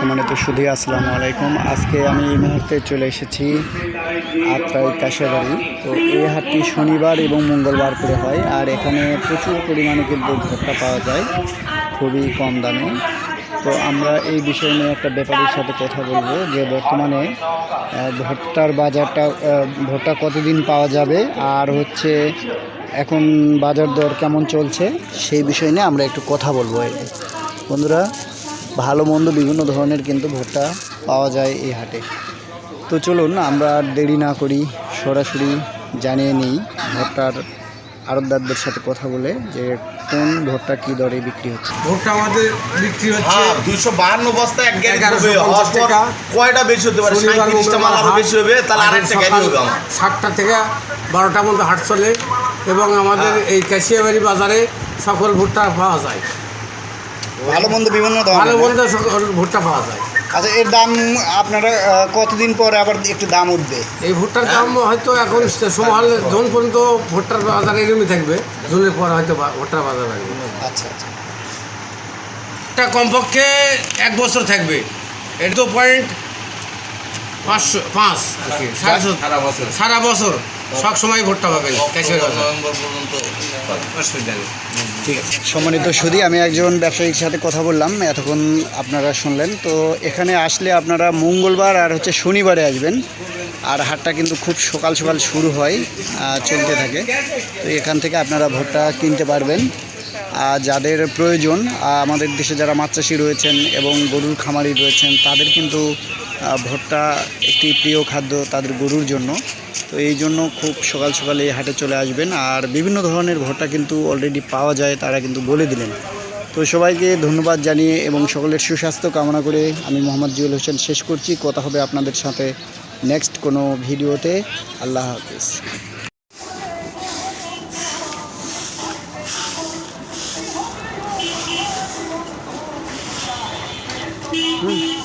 সম্মানিত সুধী, আসসালামু আলাইকুম। আজকে আমি এই মুহূর্তে চলে এসেছি আত্রাই কাশাবাড়ি। তো এই হাটটি শনিবার এবং মঙ্গলবার করে হয়, আর এখানে প্রচুর পরিমাণে কিন্তু ভুট্টা পাওয়া যায়, খুবই কম দামে। তো আমরা এই বিষয় নিয়ে একটা ব্যাপারীর সাথে কথা বলব, যে বর্তমানে ভোটটার বাজারটা ভোটটা কতদিন পাওয়া যাবে, আর হচ্ছে এখন বাজার দর কেমন চলছে, সেই বিষয় নিয়ে আমরা একটু কথা বলব। বন্ধুরা ভালো মন্দ বিভিন্ন ধরনের কিন্তু ভুট্টা পাওয়া যায় এই হাটে তো চলুন আমরা আর দেরি না করি সরাসরি জানিয়ে নিই ভুট্টার আড়তদারদের সাথে কথা বলে যে কোন ভুট্টা কী দরে বিক্রি হচ্ছে ভোটটা আমাদের বিক্রি হচ্ছে হ্যাঁ দুইশো বাহান্ন বস্তা এক টাকা। কয়টা বেশি হতে পারে সাঁত্রিশটা মাল আরও বেশি হবে তাহলে। আরেকটা গাড়ি হবে আমার সাতটা থেকে বারোটা পর্যন্ত হাট চলে এবং আমাদের হ্যাঁ। এই কাশিয়াবাড়ি বাজারে সকল ভুট্টা পাওয়া যায় ভালো মন্দ বিভিন্ন ভালো ধরনের মন্দ ভুট্টা পাওয়া যায়। আচ্ছা এর দাম আপনারা কতদিন পরে আবার একটু দাম উঠবে? এই ভুট্টার দাম হয়তো এখন সময় জুন পর্যন্ত ভুট্টার বাজার এরকমই থাকবে। জুনের পর হয়তো বা- ভুট্টার বাজার থাকবে আচ্ছা আচ্ছা। এটা কমপক্ষে এক বছর থাকবে। এটা তো পয়েন্ট পাঁচশো পাঁচ আর কি, সারা বছর। সারা বছর। সব সময় ভুট্টা পাবেন নভেম্বর পর্যন্ত অসুবিধা নেই। ঠিক আছে। সম্মানিত সুদী আমি একজন ব্যবসায়ীর সাথে কথা বললাম এতক্ষণ আপনারা শুনলেন। তো এখানে আসলে আপনারা মঙ্গলবার আর হচ্ছে শনিবারে আসবেন। আর হাটটা কিন্তু খুব সকাল সকাল শুরু হয় চলতে থাকে। তো এখান থেকে আপনারা ভোটটা কিনতে পারবেন। আর যাদের প্রয়োজন আমাদের দেশে যারা মাছ চাষি রয়েছেন এবং গরুর খামারি রয়েছেন তাদের কিন্তু ভুট্টা একটি প্রিয় খাদ্য তাদের গরুর জন্য। তো এই জন্য খুব সকাল সকালে এই হাটে চলে আসবেন। আর বিভিন্ন ধরনের ভুট্টা কিন্তু অলরেডি পাওয়া যায়, তারা কিন্তু বলে দিলেন। তো সবাইকে ধন্যবাদ জানিয়ে এবং সকলের সুস্বাস্থ্য কামনা করে আমি মোহাম্মদ জিউল হোসেন শেষ করছি। কথা হবে আপনাদের সাথে নেক্সট কোনো ভিডিওতে। আল্লাহ হাফিজ। হুম।